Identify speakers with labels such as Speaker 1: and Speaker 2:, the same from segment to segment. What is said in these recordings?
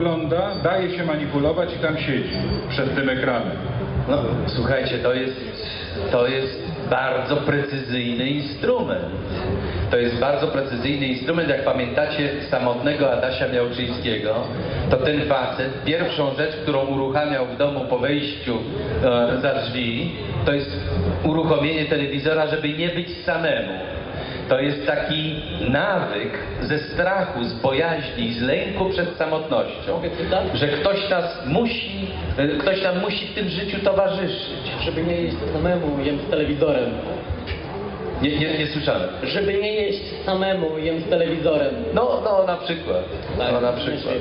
Speaker 1: wygląda, daje się manipulować i tam siedzi przed tym ekranem.
Speaker 2: No, słuchajcie, to jest, to jest bardzo precyzyjny instrument. To jest bardzo precyzyjny instrument. Jak pamiętacie samotnego Adasia Miałczyńskiego, to ten facet, pierwszą rzecz, którą uruchamiał w domu po wejściu e, za drzwi, to jest uruchomienie telewizora, żeby nie być samemu. To jest taki nawyk ze strachu, z bojaźni, z lęku przed samotnością, że ktoś nas musi, e, ktoś nam musi w tym życiu towarzyszyć.
Speaker 3: Żeby nie jeść samemu, jem z telewizorem.
Speaker 2: Nie, nie, nie słyszałem.
Speaker 3: Żeby nie jeść samemu, jem z telewizorem.
Speaker 2: No, no na przykład.
Speaker 3: Tak,
Speaker 2: no na przykład.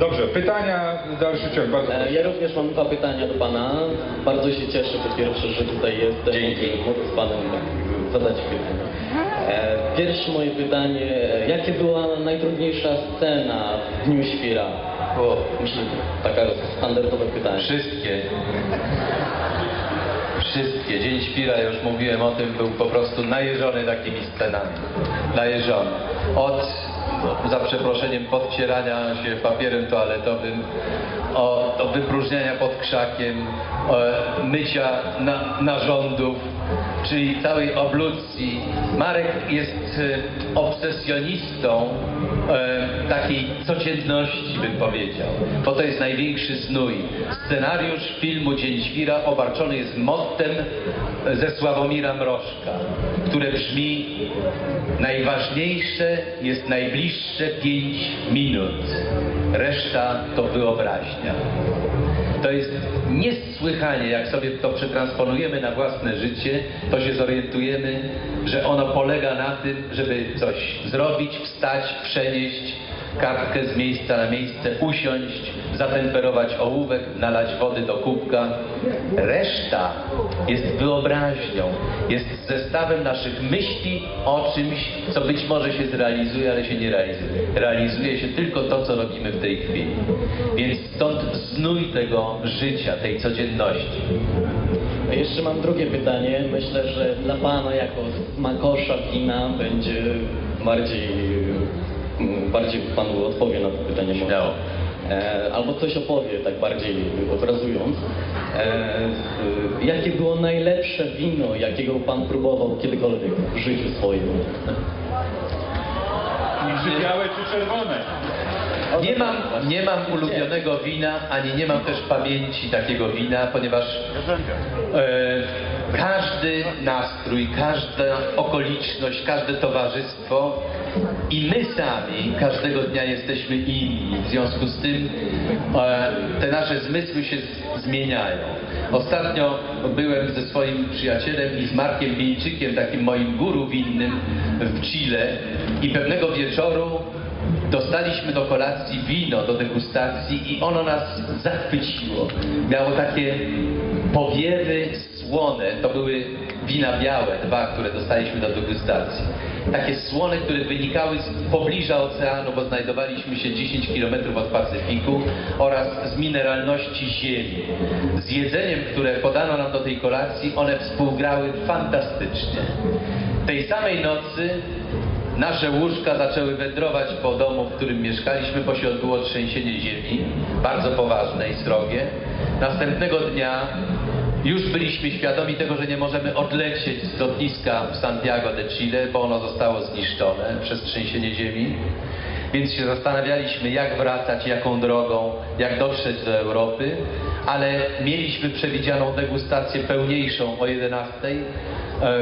Speaker 1: Dobrze, pytania, dalszy ciąg, bardzo
Speaker 3: E,
Speaker 1: proszę.
Speaker 3: Ja również mam dwa pytania do Pana. Bardzo się cieszę po pierwsze, że tutaj jestem.
Speaker 2: Dzięki.
Speaker 3: Mogę z Panem tak zadać pytanie. E, Pierwsze moje pytanie, e, jakie była najtrudniejsza scena w Dniu Świra?
Speaker 2: O,
Speaker 3: Myślę, taka standardowe pytanie.
Speaker 2: Wszystkie. Wszystkie. Dzień Świra, już mówiłem o tym, był po prostu najeżony takimi scenami. Najeżony. Od, za przeproszeniem, podcierania się papierem toaletowym, o, do wypróżniania pod krzakiem, o, mycia na, narządów, czyli całej oblucji. Marek jest e, obsesjonistą e, takiej codzienności, bym powiedział, bo to jest największy znój. Scenariusz filmu Dzień Świra obarczony jest mottem ze Sławomira Mrożka, które brzmi najważniejsze jest najbliższe pięć minut, reszta to wyobraźnia. To jest niesłychanie, jak sobie to przetransponujemy na własne życie, to się zorientujemy, że ono polega na tym, żeby coś zrobić, wstać, przenieść kartkę z miejsca na miejsce, usiąść, zatemperować ołówek, nalać wody do kubka. Reszta jest wyobraźnią, jest zestawem naszych myśli o czymś, co być może się zrealizuje, ale się nie realizuje. Realizuje się tylko to, co robimy w tej chwili. Więc stąd znój tego życia, tej codzienności.
Speaker 3: Jeszcze mam drugie pytanie. Myślę, że dla Pana jako smakosza kina będzie bardziej, bardziej Pan odpowie na to pytanie. może.
Speaker 2: Śmiało.
Speaker 3: E, albo coś opowie, tak bardziej obrazując. E, e, jakie było najlepsze wino, jakiego Pan próbował kiedykolwiek w życiu swoim?
Speaker 1: Czy białe, czy czerwone?
Speaker 2: Nie mam, nie mam ulubionego wina, ani nie mam też pamięci takiego wina, ponieważ e, każdy nastrój, każda okoliczność, każde towarzystwo i my sami każdego dnia jesteśmy inni. W związku z tym e, te nasze zmysły się zmieniają. Ostatnio byłem ze swoim przyjacielem i z Markiem Wieńczykiem, takim moim guru winnym w Chile i pewnego wieczoru Dostaliśmy do kolacji wino, do degustacji i ono nas zachwyciło. Miało takie powiewy słone, to były wina białe, dwa, które dostaliśmy do degustacji. Takie słone, które wynikały z pobliża oceanu, bo znajdowaliśmy się 10 km od Pacyfiku oraz z mineralności ziemi. Z jedzeniem, które podano nam do tej kolacji, one współgrały fantastycznie. Tej samej nocy Nasze łóżka zaczęły wędrować po domu, w którym mieszkaliśmy, bo się odbyło trzęsienie ziemi, bardzo poważne i srogie. Następnego dnia już byliśmy świadomi tego, że nie możemy odlecieć z lotniska w Santiago de Chile, bo ono zostało zniszczone przez trzęsienie ziemi. Więc się zastanawialiśmy, jak wracać, jaką drogą, jak dotrzeć do Europy, ale mieliśmy przewidzianą degustację pełniejszą o 11 e,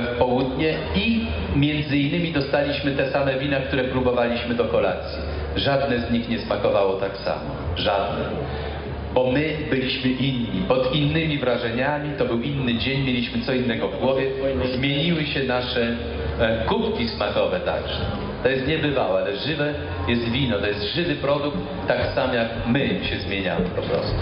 Speaker 2: w południe i między innymi dostaliśmy te same wina, które próbowaliśmy do kolacji. Żadne z nich nie smakowało tak samo. Żadne. Bo my byliśmy inni, pod innymi wrażeniami, to był inny dzień, mieliśmy co innego w głowie, zmieniły się nasze e, kubki smakowe także. To jest niebywałe, ale żywe jest wino, to jest żywy produkt, tak samo jak my się zmieniamy po prostu.